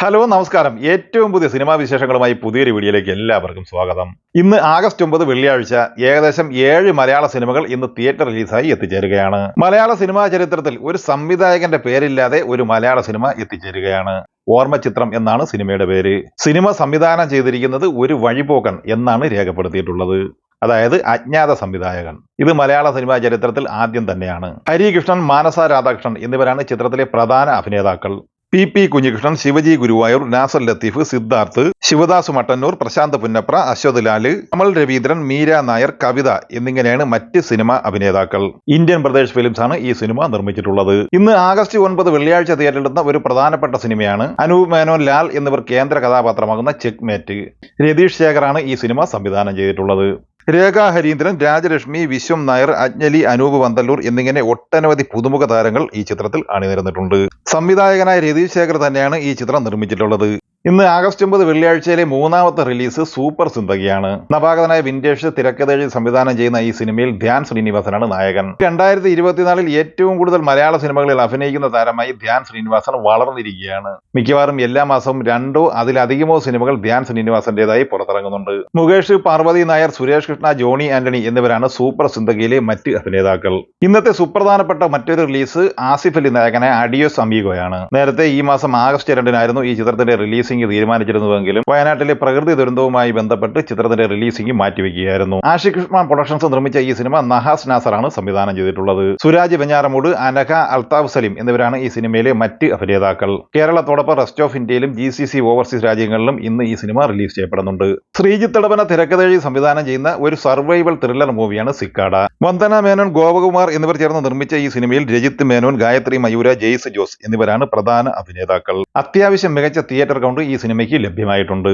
Hello നമസ്കാരം. ഏറ്റവും പുതിയ സിനിമാ വിശേഷങ്ങളുമായി പുതിയൊരു വീഡിയോയിലേക്ക് എല്ലാവർക്കും സ്വാഗതം. ഇന്ന് ആഗസ്റ്റ് ഒമ്പത് വെള്ളിയാഴ്ച ഏകദേശം ഏഴ് മലയാള സിനിമകൾ ഇന്ന് തിയേറ്റർ റിലീസായി എത്തിച്ചേരുകയാണ്. മലയാള സിനിമാ ചരിത്രത്തിൽ ഒരു സംവിധായകന്റെ പേരില്ലാതെ ഒരു മലയാള സിനിമ എത്തിച്ചേരുകയാണ്. ഓർമ്മ ചിത്രം എന്നാണ് സിനിമയുടെ പേര്. സിനിമ സംവിധാനം ചെയ്തിരിക്കുന്നത് ഒരു വഴിപോക്കൻ എന്നാണ് രേഖപ്പെടുത്തിയിട്ടുള്ളത്. അതായത് അജ്ഞാത സംവിധായകൻ. ഇത് മലയാള സിനിമാ ചരിത്രത്തിൽ ആദ്യം തന്നെയാണ്. ഹരികൃഷ്ണൻ മാനസ രാധാകൃഷ്ണൻ എന്നിവരാണ് ചിത്രത്തിലെ പ്രധാന അഭിനേതാക്കൾ. പി പി കുഞ്ഞികൃഷ്ണൻ ശിവജി ഗുരുവായൂർ നാസർ ലത്തീഫ് സിദ്ധാർത്ഥ് ശിവദാസ് മട്ടന്നൂർ പ്രശാന്ത് പുന്നപ്ര അശ്വത് ലാൽ കമൽ രവീന്ദ്രൻ മീര നായർ കവിത എന്നിങ്ങനെയാണ് മറ്റ് സിനിമ അഭിനേതാക്കൾ. ഇന്ത്യൻ പ്രദേശ് ഫിലിംസ് ആണ് ഈ സിനിമ നിർമ്മിച്ചിട്ടുള്ളത്. ഇന്ന് ആഗസ്റ്റ് ഒൻപത് വെള്ളിയാഴ്ച തിയേറ്ററിലെത്തുന്ന ഒരു പ്രധാനപ്പെട്ട സിനിമയാണ് അനൂപ് മേനോൻ ലാൽ എന്നിവർ കേന്ദ്ര കഥാപാത്രമാകുന്ന ചെക്ക് മേറ്റ് രതീഷ് ശേഖറാണ് ഈ സിനിമ സംവിധാനം ചെയ്തിട്ടുള്ളത്. രേഖ ഹരീന്ദ്രൻ രാജലക്ഷ്മി വിശ്വം നായർ അജ്ഞലി അനൂപ് വന്തല്ലൂർ എന്നിങ്ങനെ ഒട്ടനവധി പുതുമുഖ താരങ്ങൾ ഈ ചിത്രത്തിൽ അണിനിരന്നിട്ടുണ്ട്. സംവിധായകനായ രതീഷ് ശേഖർ തന്നെയാണ് ഈ ചിത്രം നിർമ്മിച്ചിട്ടുള്ളത്. ഇന്ന് ആഗസ്റ്റ് ഒമ്പത് വെള്ളിയാഴ്ചയിലെ മൂന്നാമത്തെ റിലീസ് സൂപ്പർ സിന്തകിയാണ് നവാഗതനായ വിന്റേഷ് തിരക്കഥഴി സംവിധാനം ചെയ്യുന്ന ഈ സിനിമയിൽ ധ്യാൻ ശ്രീനിവാസനാണ് നായകൻ. രണ്ടായിരത്തി ഇരുപത്തിനാലിൽ ഏറ്റവും കൂടുതൽ മലയാള സിനിമകളിൽ അഭിനയിക്കുന്ന താരമായി ധ്യാൻ ശ്രീനിവാസൻ വളർന്നിരിക്കുകയാണ്. മിക്കവാറും എല്ലാ മാസവും രണ്ടോ അതിലധികമോ സിനിമകൾ ധ്യാൻ ശ്രീനിവാസന്റേതായി പുറത്തിറങ്ങുന്നുണ്ട്. മുകേഷ് പാർവതി നായർ സുരേഷ് കൃഷ്ണ ജോണി ആന്റണി എന്നിവരാണ് സൂപ്പർ സിന്തകിയിലെ മറ്റ് അഭിനേതാക്കൾ. ഇന്നത്തെ സുപ്രധാനപ്പെട്ട മറ്റൊരു റിലീസ് ആസിഫ് അലി നായകനായ അഡിയോസ് അമീഗോയാണ്. നേരത്തെ ഈ മാസം ആഗസ്റ്റ് രണ്ടിനായിരുന്നു ഈ ചിത്രത്തിന്റെ റിലീസിംഗ് തീരുമാനിച്ചിരുന്നുവെങ്കിലും വയനാട്ടിലെ പ്രകൃതി ദുരന്തവുമായി ബന്ധപ്പെട്ട് ചിത്രത്തിന്റെ റിലീസിംഗ് മാറ്റിവെക്കുകയായിരുന്നു. ആഷിഖ് ഉസ്മാൻ പ്രൊഡക്ഷൻസ് നിർമ്മിച്ച ഈ സിനിമ നഹാസ് നാസറാണ് സംവിധാനം ചെയ്തിട്ടുള്ളത്. സുരാജ് വെഞ്ഞാറമൂട് അനഘ അൽതാഫ് സലീം എന്നിവരാണ് ഈ സിനിമയിലെ മറ്റ് അഭിനേതാക്കൾ. കേരളത്തോടൊപ്പം റെസ്റ്റ് ഓഫ് ഇന്ത്യയിലും ജി സി സി ഓവർസീസ് രാജ്യങ്ങളിലും ഇന്ന് ഈ സിനിമ റിലീസ് ചെയ്യപ്പെടുന്നുണ്ട്. ശ്രീജിത്ത് തടവന തിരക്കഥഴി സംവിധാനം ചെയ്യുന്ന ഒരു സർവൈവൽ ത്രില്ലർ മൂവിയാണ് സിക്കാട. വന്ദന മേനോൻ ഗോപകുമാർ എന്നിവർ ചേർന്ന് നിർമ്മിച്ച ഈ സിനിമയിൽ രജിത്ത് മേനോൻ ഗായത്രി മയൂര ജെയ്സ് ജോസ് എന്നിവരാണ് പ്രധാന അഭിനേതാക്കൾ. അത്യാവശ്യം മികച്ച തിയേറ്റർ കൗണ്ട് ഈ സിനിമയ്ക്ക് ലഭ്യമായിട്ടുണ്ട്.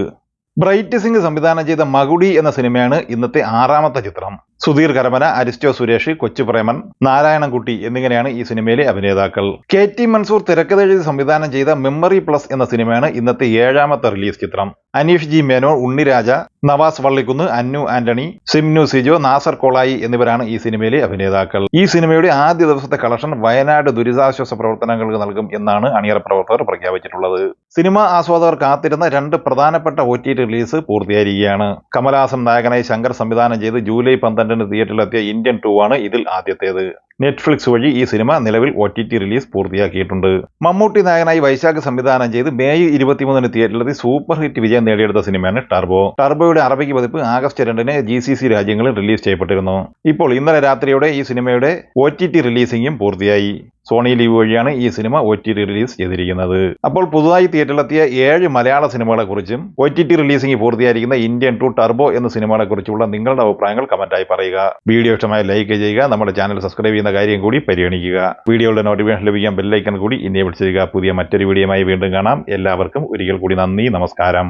ബ്രൈറ്റ് സിംഗ് സംവിധാനം ചെയ്ത മകുടി എന്ന സിനിമയാണ് ഇന്നത്തെ ആറാമത്തെ ചിത്രം. സുധീർ കരമന അരിസ്റ്റോ സുരേഷ് കൊച്ചുപ്രേമൻ നാരായണൻകുട്ടി എന്നിങ്ങനെയാണ് ഈ സിനിമയിലെ അഭിനേതാക്കൾ. കെ ടി മൻസൂർ തിരക്കഥെഴുതി സംവിധാനം ചെയ്ത മെമ്മറി പ്ലസ് എന്ന സിനിമയാണ് ഇന്നത്തെ ഏഴാമത്തെ റിലീസ് ചിത്രം. അനീഷ് ജി മേനോൻ ഉണ്ണിരാജ നവാസ് വള്ളിക്കുന്ന് അന്നു ആന്റണി സിംനു സിജോ നാസർ കോളായി എന്നിവരാണ് ഈ സിനിമയിലെ അഭിനേതാക്കൾ. ഈ സിനിമയുടെ ആദ്യ ദിവസത്തെ കളക്ഷൻ വയനാട് ദുരിതാശ്വാസ പ്രവർത്തനങ്ങൾക്ക് നൽകും എന്നാണ് അണിയറ പ്രവർത്തകർ പ്രഖ്യാപിച്ചിട്ടുള്ളത്. സിനിമ ആസ്വാദകർ കാത്തിരുന്ന രണ്ട് പ്രധാനപ്പെട്ട ഒ ടി റിലീസ് പൂർത്തിയായിരിക്കുകയാണ്. കമലഹാസൻ നായകനായി ശങ്കർ സംവിധാനം ചെയ്ത് ജൂലൈ പന്ത്രണ്ടിന് തിയേറ്ററിലെത്തിയ ഇന്ത്യൻ ടു ആണ് ഇതിൽ ആദ്യത്തേത്. നെറ്റ്ഫ്ലിക്സ് വഴി ഈ സിനിമ നിലവിൽ ഒ ടി ടി റിലീസ് പൂർത്തിയാക്കിയിട്ടുണ്ട്. മമ്മൂട്ടി നായകനായി വൈശാഖ് സംവിധാനം ചെയ്ത് മെയ് ഇരുപത്തിമൂന്നിന് തിയേറ്ററിലെത്തി സൂപ്പർ ഹിറ്റ് വിജയം നേടിയെടുത്ത സിനിമയാണ് ടർബോ. ടർബോയുടെ അറബിക്ക് പതിപ്പ് ആഗസ്റ്റ് രണ്ടിന് ജി സി സി രാജ്യങ്ങളിൽ റിലീസ് ചെയ്യപ്പെട്ടിരുന്നു. ഇപ്പോൾ ഇന്നലെ രാത്രിയോടെ ഈ സിനിമയുടെ ഒ ടി ടി റിലീസിംഗും പൂർത്തിയായി. സോണി ലീവ് വഴിയാണ് ഈ cinema O T T release ചെയ്തിരിക്കുന്നത്. അപ്പോൾ പുതുതായി തിയേറ്ററിലെത്തിയ ഏഴ് മലയാള സിനിമകളെക്കുറിച്ചും ഒ ടി ടി റിലീസിംഗ് പൂർത്തിയായിരിക്കുന്ന ഇന്ത്യൻ ടു ടർബോ എന്ന സിനിമകളെ കുറിച്ചുള്ള നിങ്ങളുടെ അഭിപ്രായങ്ങൾ കമന്റായി പറയുക. വീഡിയോ ഇഷ്ടമായി ലൈക്ക് ചെയ്യുക നമ്മുടെ ചാനൽ സബ്സ്ക്രൈബ് ചെയ്യുന്ന കാര്യം കൂടി പരിഗണിക്കുക. വീഡിയോയുടെ നോട്ടിഫിക്കേഷൻ ലഭിക്കാൻ ബെല്ലൈക്കൺ കൂടി ഇന്നേബിൾ വിളിച്ചിരിക്കുക. പുതിയ മറ്റൊരു വീഡിയോയുമായി വീണ്ടും കാണാം. എല്ലാവർക്കും ഒരിക്കൽ കൂടി നന്ദി നമസ്കാരം.